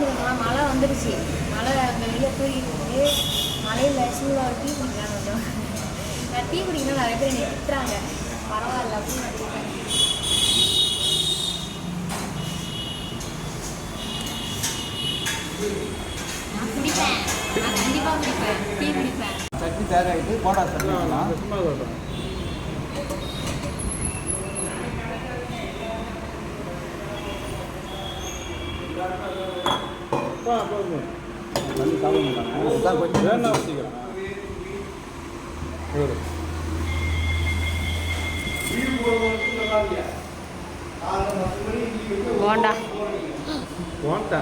வந்துருக்கா மழை வந்துருச்சு மழை அங்கே வெளியே தூக்கிட்டு மழையில் சூடாக டீ குடிக்கலாம்னு வந்தோம். நான் டீ குடிக்கணும் நிறைய பேர் என்னை திட்டுறாங்க. பரவாயில்ல அப்படின்னு நான் குடிப்பேன். நான் குடிப்பேன். நான் கண்டிப்பாக குடிப்பேன். டீ குடிப்பேன். சட்னி தயாராகிட்டு போண்டா சட்னி வைக்கலாம். சும்மா போண்டா போண்டா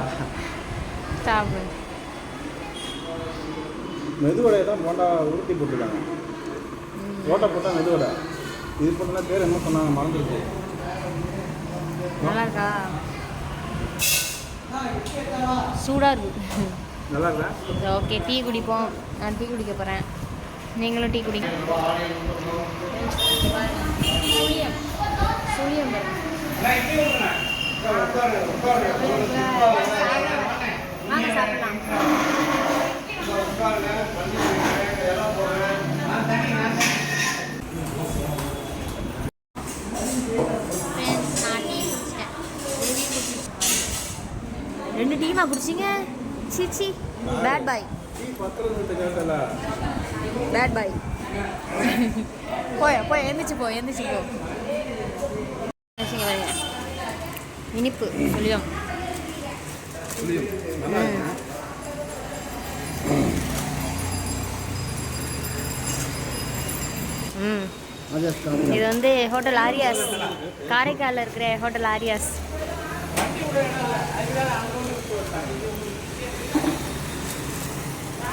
சாப்பிடு. மெதுவடையை தான் போண்டா உருட்டி போட்டுருக்காங்க. ஓட்டை போட்டால் மெதுவடை. இது போட்டா பேர் என்ன சொன்னாங்க மறந்துருச்சு. நல்லா இருக்கா சூடாக இருக்கு நல்லா இருக்கா ஓகே டீ குடிப்போம். நான் டீ குடிக்க போகிறேன் நீங்களும் டீ குடிங்க. சுழியம். சுழியம். ரெண்டு டீமா குடிச்சிங்க சீச்சி பேட் பாய் பேட் பாய் போய் போய் எந்திரிச்சு போ எந்திரிச்சு போ. இனிப்பு புளியம். ம். இது வந்து ஹோட்டல் ஆரியாஸ். காரைக்காலில் இருக்கிற ஹோட்டல் ஆரியாஸ்.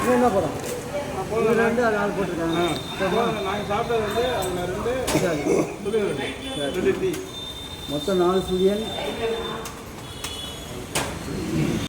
இது என்ன படம்? ரெண்டு அது ஆள் போட்டிருக்காங்க. நாங்கள் சாப்பிட்டது வந்து அதில் ரெண்டு மொத்தம் நாலு சுழியன்